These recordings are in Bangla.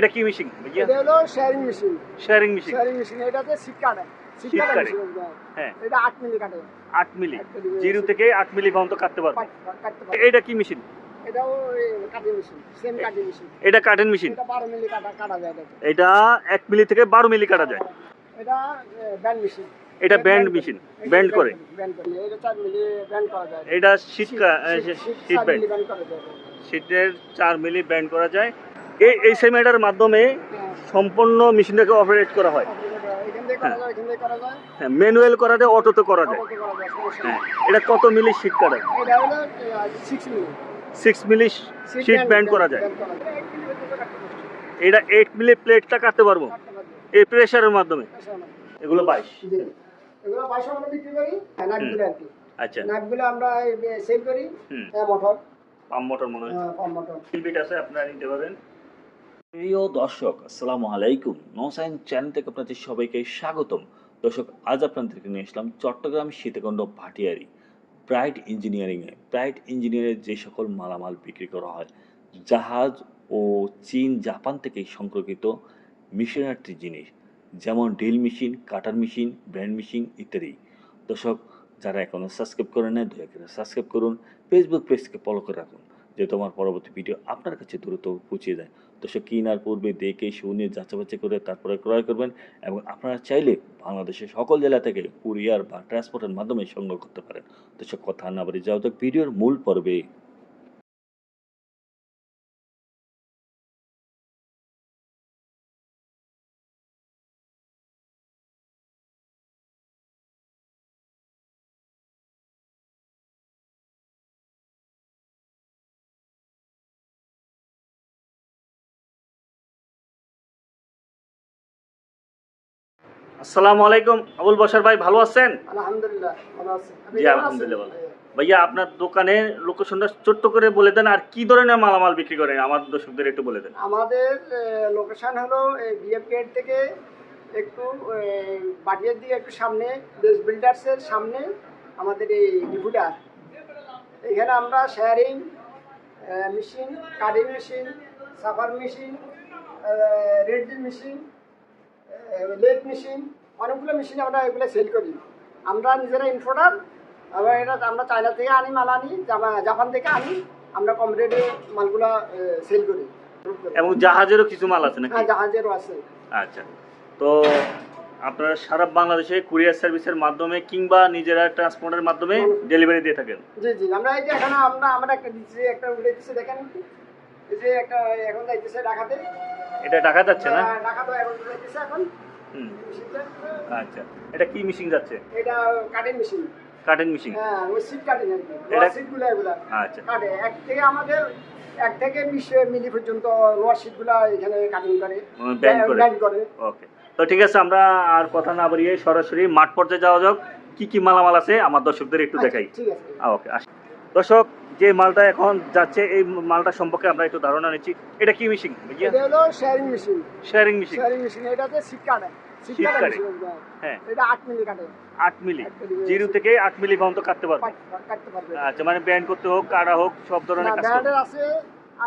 এটা কি মেশিন এটা হলো shearing machine shearing machine shearing machine এটাতে সিট কাটে। সিট কাটে কাটে। হ্যাঁ। এটা আট মিলি কাটে। আট মিলি জিরো থেকে আট মিলি পর্যন্ত কাটতে পারবে। এটা কি মেশিন এটাও cutting machine same cutting machine এটা কাটেন মেশিন এটা বারো মিলি কাটা কাটা যায় এটা এক মিলি থেকে বারো মিলি কাটা যায়। এটা ব্যান্ড মেশিন এটা ব্যান্ড মেশিন ব্যান্ড করে। এটা চার মিলি ব্যান্ড করা যায়। এটা শীত শীত ব্যান্ড করা যায়। শীতের চার মিলি ব্যান্ড করা যায়। এই এই সেমিটার মাধ্যমে হ্যাঁ। সম্পূর্ণ মেশিনটাকে অপারেট করা হয়। হ্যাঁ। ম্যানুয়াল করা যায় অটোতে করা যায় করা যায় হ্যাঁ এটা কত মিলি শীত কাটা? সিক্স মিলি। মিলি ব্যান্ড করা যায়। এটা এইট মিলি প্লেটটা কাটতে পারব। এই প্রেশারের মাধ্যমে। এগুলো বাইশ। এগুলো পয়সা আমরা বিক্রি করি নাকগুলো আর কি। আচ্ছা। নাকগুলো আমরা সেল করি মোটর পাম্প মোটর মনে হয় পাম্প মোটর আছে আপনারা নিতে পারেন প্রিয় দর্শক, আসসালামু আলাইকুম। নসাইন চ্যানেল থেকে আপনাদের সবাইকে স্বাগতম। দর্শক, আজ আপনাদেরকে নিয়ে আসলাম চট্টগ্রাম সীতাকুণ্ড ভাটিয়ারি, ব্রাইট ইঞ্জিনিয়ারিংয়ে ব্রাইট ইঞ্জিনিয়ারের যে সকল মালামাল বিক্রি করা হয়, জাহাজ ও চীন, জাপান থেকে সংগ্রহিত মিশনারি জিনিস, যেমন drill machine, cutter machine brand machine ইত্যাদি। দর্শক, যারা এখনও সাবস্ক্রাইব করে নেয় দয়া করে সাবস্ক্রাইব করুন। ফেসবুক পেজকে ফলো করে রাখুন। যেহেতু তোমার পরবর্তী ভিডিও আপনার কাছে দ্রুত পৌঁছে যায়। দর্শক কেনার পূর্বে দেখে, শুনে, যাচাবাচা করে তারপরে ক্রয় করবেন এবং আপনারা চাইলে বাংলাদেশের সকল জেলা থেকে কুরিয়ার বা ট্রান্সপোর্টের মাধ্যমে সংগ্রহ করতে পারেন। দর্শক কথা না বাড়ি যাওয়া যাক, ভিডিওর মূল পর্বে। আসসালামু আলাইকুম। আবুল বসার ভাই ভালো আছেন? আলহামদুলিল্লাহ ভালো আছে। জি, আলহামদুলিল্লাহ ভালো। ভাইয়া আপনার দোকানে লোকেশনটা ছোট্ট করে বলে দেন আর কি ধরনের মালামাল বিক্রি করেন? আমার দর্শকদের একটু বলে দেন। আমাদের লোকেশন হলো বিএফ গেট থেকে একটু বাটিয়ার দিয়ে একটু সামনে বেস বিল্ডার্সের সামনে আমাদের এই ডিপুটা এখানে আমরা shearing machine cutting machine shaper machine red machine lathe machine অনেকগুলো মেশিন আমরা এগুলো সেল করি। আমরা নিজেরা ইনফোর্টার আবার এটা আমরা চায়না থেকে আনি মাল আনি জাপান থেকে আনি আমরা কম রেটে মালগুলা সেল করি। এবং জাহাজেরও কিছু মাল আছে নাকি? হ্যাঁ জাহাজেরও আছে। আচ্ছা। তো আপনারা সারা বাংলাদেশে কুরিয়ার সার্ভিসের মাধ্যমে কিংবা নিজেরা ট্রান্সপোর্টের মাধ্যমে ডেলিভারি দিয়ে থাকেন? জি জি। আমরা এই যে এখানে আমরা আমরা একটা দিচ্ছি একটা উঠে দিচ্ছি দেখেন। এই যে একটা এখন যাইতেছে ঢাকাতে। এটা ঢাকা যাচ্ছে না? হ্যাঁ, ঢাকাতে এখন যাইতেছে এখন। হুম। আচ্ছা। এটা কি মেশিন যাচ্ছে? এটা কাটিং মেশিন কাটেন মেশিন হ্যাঁ ওই সিট কাটিং এটা- সিটগুলো এগুলা। আচ্ছা। কাটে। এক থেকে আমাদের এক থেকে বিশ মিলি পর্যন্ত লোয়ার সিটগুলা এখানে কাটিং করে। ব্যান্ড করে। ওকে তো ঠিক আছে আমরা আর কথা না বাড়িয়ে সরাসরি মাঠ পর্যায়ে যাওয়া যাক। কি কি মালামাল আছে আমার দর্শকদের একটু দেখাই। আচ্ছা, ঠিক আছে। ওকে আস। দর্শক যে মালটা এখন যাচ্ছে এই মালটা সম্পর্কে আমরা একটু ধারণা নিচ্ছি। এটা কি মেশিন এটা হলো shearing machine shearing machine shearing machine এটাতে সিট কাটে। হ্যাঁ। এটা আট মিলি কাটে। 8 মিলি জিরো থেকে আট মিলি পর্যন্ত কাটতে পারবে। কাটতে পারবে। আচ্ছা মানে ব্যান্ড করতে হোক কাটা হোক সব ধরনের কাজ আছে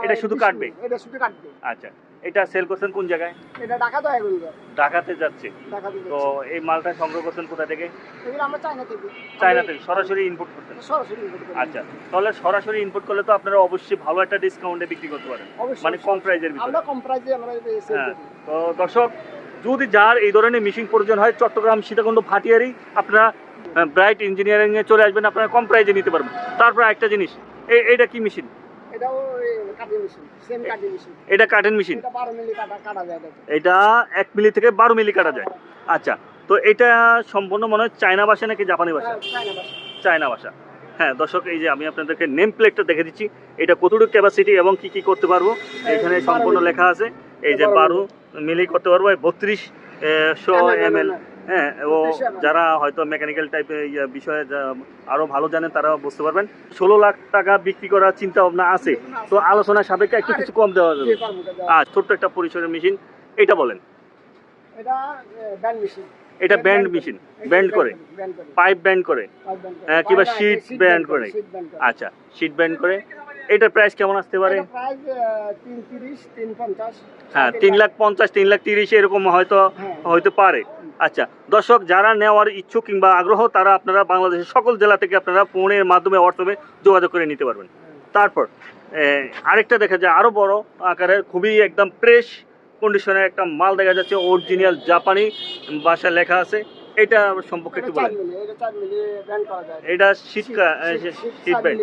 এটা শুধু কাটবে? এটা শুধু কাটবে। আচ্ছা। এটা সেল করছেন কোন জায়গায়? এটা ঢাকা তো এখন ঢাকাতে যাচ্ছে। তো এই মালটা সংগ্রহ করছেন কোথা থেকে? এগুলো আমরা চায়না থেকে। চায়না থেকে সরাসরি ইনপুট করছেন। সরাসরি। আচ্ছা তাহলে সরাসরি ইনপুট করলে তো আপনারা অবশ্যই ভালো একটা ডিসকাউন্টে বিক্রি করতে পারেন। মানে কম প্রাইজের ভিতরে। আমরা কম প্রাইসে আমরা সেল হ্যাঁ করি। তো দর্শক যদি যার এই ধরনের মেশিন প্রয়োজন হয় চট্টগ্রাম সীতাকুণ্ড ভাটিয়ারি আপনারা ব্রাইট ইঞ্জিনিয়ারিং এ চলে আসবেন আপনারা কম প্রাইজে নিতে পারবেন। তারপর একটা জিনিস এইটা কি মেশিন এটাও cutting machine same cutting machine এটা কাটেন মেশিন এটা বারো মিলি কাটা কাটা যায় এটা এক মিলি থেকে বারো মিলি কাটা যায়। আচ্ছা তো এটা সম্পূর্ণ মনে হয় চায়না ভাষা নাকি জাপানি ভাষা? হ্যাঁ, চায়না ভাষা। চায়না ভাষা। হ্যাঁ দর্শক এই যে আমি আপনাদেরকে নেম প্লেটটা দেখে দিচ্ছি। এটা কতটুকু ক্যাপাসিটি এবং কি কি করতে পারব? এখানে সম্পূর্ণ লেখা আছে। এই যে বারো বারো মিলি করতে পারব বত্রিশ শো এম এল হ্যাঁ ও যারা হয়তো মেকানিক্যাল টাইপের বিষয়ে যা- আরও ভালো জানেন তারা বুঝতে পারবেন। ষোলো লাখ টাকা বিক্রি করার চিন্তা ভাবনা আছে। তো আলোচনা সাপেক্ষে একটু কিছু কম দেওয়া যাবে। আর ছোট্ট একটা পরিসরের মেশিন এটা বলেন। এটা ব্যান্ড মেশিন ব্যান্ড করে। পাইপ ব্যান্ড করে। হ্যাঁ, কিংবা sheet sheet করে। আচ্ছা শীট ব্যান্ড করে। এটার প্রাইস কেমন আসতে পারে? হ্যাঁ তিন লাখ। পঞ্চাশ তিন লাখ তিরিশ এরকম হয়তো হ্যাঁ। হইতে পারে। আচ্ছা দর্শক যারা নেওয়ার ইচ্ছুক কিংবা আগ্রহ তারা আপনারা বাংলাদেশের সকল জেলা থেকে আপনারা ফোনের মাধ্যমে হোয়াটসঅ্যাপে যোগাযোগ করে নিতে পারবেন। তারপর আরেকটা দেখা যায় আরও বড় আকারের খুবই একদম ফ্রেশ কন্ডিশনের একটা মাল দেখা যাচ্ছে অরিজিনাল জাপানি ভাষায় লেখা আছে। এটা সম্পর্কে একটু বলেন। এটা করা শীত ব্যান্ড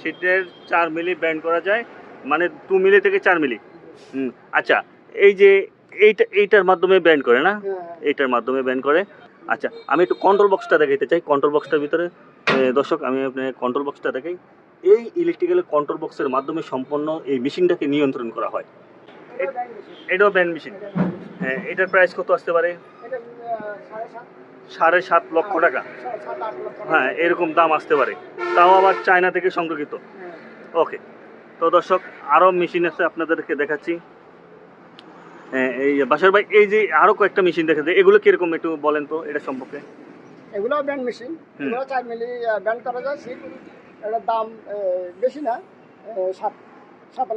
শীতের চার মিলি ব্যান্ড করা যায় মানে দু মিলি থেকে চার মিলি। হুম আচ্ছা এই যে এইটা এইটার মাধ্যমে ব্যান্ড করে না? হ্যাঁ। এইটার মাধ্যমে ব্যান করে। আচ্ছা আমি একটু কন্ট্রোল বক্সটা দেখাইতে চাই। কন্ট্রোল বক্সটার ভিতরে দর্শক আমি আপনার কন্ট্রোল বক্সটা দেখাই। এই ইলেকট্রিক্যাল কন্ট্রোল বক্সের মাধ্যমে সম্পন্ন এই মেশিনটাকে নিয়ন্ত্রণ করা হয়। ব্যান্ড এটাও ব্যান্ড মেশিন। হ্যাঁ এটার প্রাইস কত আসতে পারে? সাড়ে সাত। লক্ষ টাকা। হ্যাঁ এরকম দাম আসতে পারে। তাও আবার চায়না থেকে সংরক্ষিত হ্যাঁ। ওকে তো দর্শক আরও মেশিন আছে আপনাদেরকে দেখাচ্ছি। হ্যাঁ, এই বাসার ভাই এই যে আরও কয়েকটা মেশিন দেখা যায় এগুলো কীরকম একটু বলেন তো এটা সম্পর্কে? এগুলো ব্যান্ড মেশিন এগুলো চার মিলি ব্যান্ড করা যায় সিট এটার দাম বেশি না সাত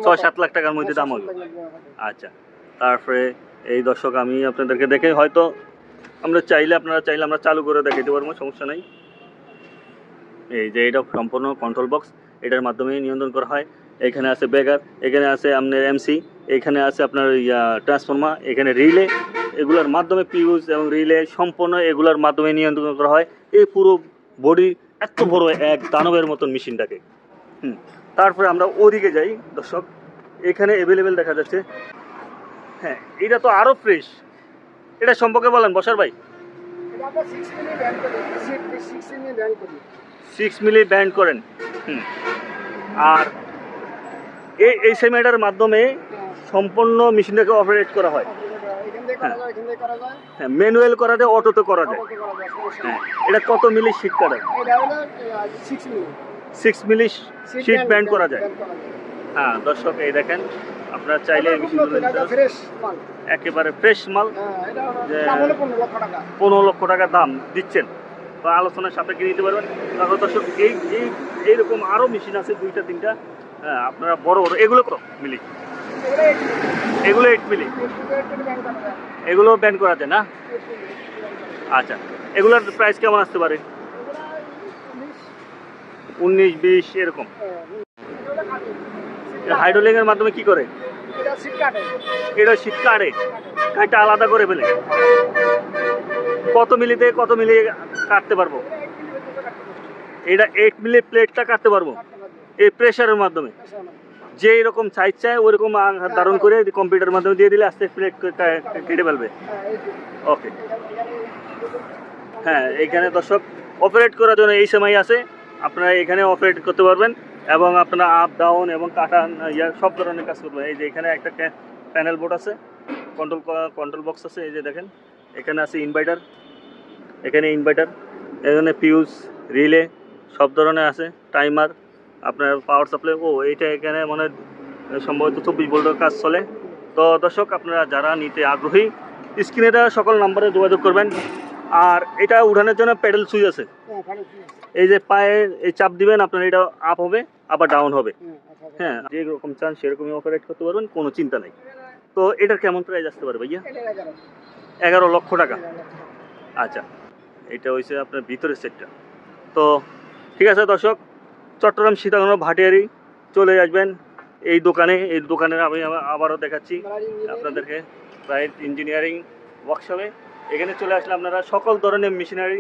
ছয় সাত লাখ টাকার মধ্যে দাম হবে। আচ্ছা তারপরে এই দর্শক আমি আপনাদেরকে দেখে হয়তো আমরা চাইলে আপনারা চাইলে আমরা চালু করে দেখাইতে পারব সমস্যা নাই। এই যে এটা সম্পূর্ণ কন্ট্রোল বক্স এটার মাধ্যমে নিয়ন্ত্রণ করা হয়। এখানে আছে বেগার এখানে আছে আপনার এমসি এখানে আছে আপনার ইয়া ট্রান্সফর্মার এখানে রিলে এগুলোর মাধ্যমে পিউজ এবং রিলে সম্পূর্ণ এগুলোর মাধ্যমে নিয়ন্ত্রণ করা হয়। এই পুরো বডি এত বড় এক দানবের মতন মেশিনটাকে হুম তারপরে আমরা ওদিকে যাই দর্শক এখানে অ্যাভেলেবেল দেখা যাচ্ছে। হ্যাঁ এটা তো আরও ফ্রেশ এটা সম্পর্কে বলেন বসার ভাই। সিক্স মিলি ব্যান্ড করেন। হুম আর এই এই সেমিটার মাধ্যমে। সম্পূর্ণ মেশিনটাকে অপারেট করা হয়। হ্যাঁ। ম্যানুয়াল করা যায়, অটোতে করা যায়। হ্যাঁ এটা কত মিলি শীট কাটে? সিক্স মিলি শীট ব্যান্ড করা যায়। হ্যাঁ দর্শক, এই দেখেন, আপনারা চাইলে একেবারে ফ্রেশ মাল পনেরো লক্ষ টাকা দাম দিচ্ছেন। বা আলোচনার সাপেক্ষে নিতে পারবেন। তারপর দর্শক, এই এইরকম আরও মেশিন আছে, দুইটা, তিনটা। হ্যাঁ আপনারা বড় বড় এগুলো কত মিলি। এগুলো এইট মিলি। এগুলো ব্যান করা যায় না। আচ্ছা এগুলোর প্রাইস কেমন আসতে পারে? উনিশ, বিশ এরকম। এগুলো হাইড্রোলিং এর মাধ্যমে কি করে? এটা শীত কাটে। আলাদা করে ফেলে। কত মিলিতে কত মিলি কাটতে পারব? এটা এইট মিলি প্লেটটা কাটতে পারবে। এই প্রেশারের মাধ্যমে। যে এরকম সাইজ চায় ওইরকম ধারণ করে কম্পিউটারের মাধ্যমে দিয়ে দিলে আস্তে প্লেট কেটে ফেলবে। ওকে হ্যাঁ এখানে দর্শক অপারেট করার জন্য এই সময় আছে। আপনারা এখানে অপারেট করতে পারবেন এবং আপনারা আপ ডাউন এবং কাটা ইয়া, সব ধরনের কাজ করবেন। এই যে এখানে একটা প্যানেল বোর্ড আছে কন্ট্রোল কন্ট্রোল বক্স আছে, এই যে দেখেন, এখানে আছে ইনভার্টার এখানে ইনভার্টার এখানে পিউজ রিলে সব ধরনের আছে টাইমার আপনার পাওয়ার সাপ্লাই ও এইটা এখানে মানে সম্ভবত চব্বিশ ভোল্টের কাজ চলে। তো দর্শক আপনারা যারা নিতে আগ্রহী স্ক্রিনে সকল নাম্বারে যোগাযোগ করবেন। আর এটা উঠানোর জন্য প্যাডেল সুইচ আছে। এই যে পায়ে এই চাপ দিবেন আপনার এটা আপ হবে আবার ডাউন হবে। হ্যাঁ। হ্যাঁ যে রকম চান সেরকমই অপারেট করতে পারবেন কোনো চিন্তা নেই। তো এটার কেমন প্রাইস আসতে পারে ভাইয়া। এগারো। লক্ষ টাকা। আচ্ছা এটা হয়েছে আপনার ভিতরের সেটটা তো ঠিক আছে দর্শক চট্টগ্রাম সীতাকুণ্ড ভাটিয়ারি চলে আসবেন। এই দোকানে এই দোকানে আমি আবারও দেখাচ্ছি আপনাদেরকে। প্রাইড ইঞ্জিনিয়ারিং ওয়ার্কশপে এখানে চলে আসলে আপনারা সকল ধরনের মেশিনারি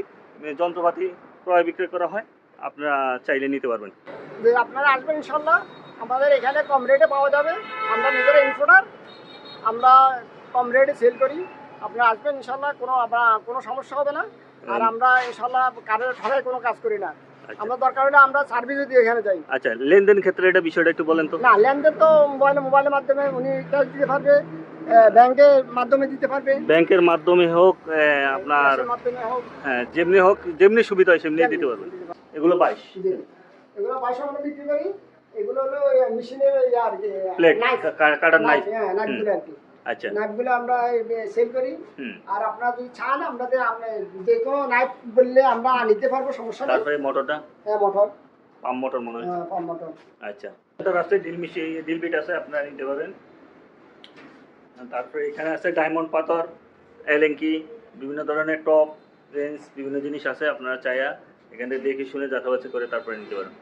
যন্ত্রপাতি ক্রয় বিক্রয় করা হয়। আপনারা চাইলে নিতে পারবেন। আপনারা আসবেন ইনশাল্লাহ। আমাদের এখানে কম রেটে পাওয়া যাবে। আমরা নিজেরা ইনফোটার আমরা কম রেটে সেল করি। আপনারা আসবেন ইনশাল্লাহ। কোনো কোনো সমস্যা হবে না। আর আমরা ইনশাল্লাহ কারের ঠগায় কোনো কাজ করি না। আমরা দরকার হলে আমরা সার্ভিসও দিয়ে এখানে যাই। আচ্ছা লেনদেন ক্ষেত্রে এটা বিষয়টা একটু বলেন তো। না লেনদেন তো মোবাইলে মোবাইলের মাধ্যমে উনি ক্যাশ দিতে পারবে ব্যাংকের মাধ্যমে দিতে পারবে। ব্যাংকের মাধ্যমে হোক আপনার হ্যাঁ, যেমনি হোক যেমনি সুবিধা হয় সেমনি দিতে পারবেন। এগুলো বাইশ। এগুলো পয়সা আমরা বিক্রি করি। এগুলো হলো মেশিনের আর কি প্লেট কাটার নাইফ হ্যাঁ নাইফগুলো আর কি। আচ্ছা। নাইফগুলো আমরা সেল করি। আর আপনারা যদি চান আমাদের আপনি যে কোনো নাইফ বললে আমরা নিতে পারব সমস্যা নেই। তারপরে মোটরটা? হ্যাঁ মোটর। পাম মোটর মনে হয়। Pump motor. আচ্ছা। এটা ডিল মিশি ডিল বিট আছে আপনারা নিতে পারেন তারপরে এখানে আছে ডায়মন্ড পাথর এলেঙ্কি বিভিন্ন ধরনের টপ রেঞ্জ বিভিন্ন জিনিস আছে আপনারা চাইয়া এখান থেকে দেখে শুনে যাচাবাচি করে তারপরে নিতে পারেন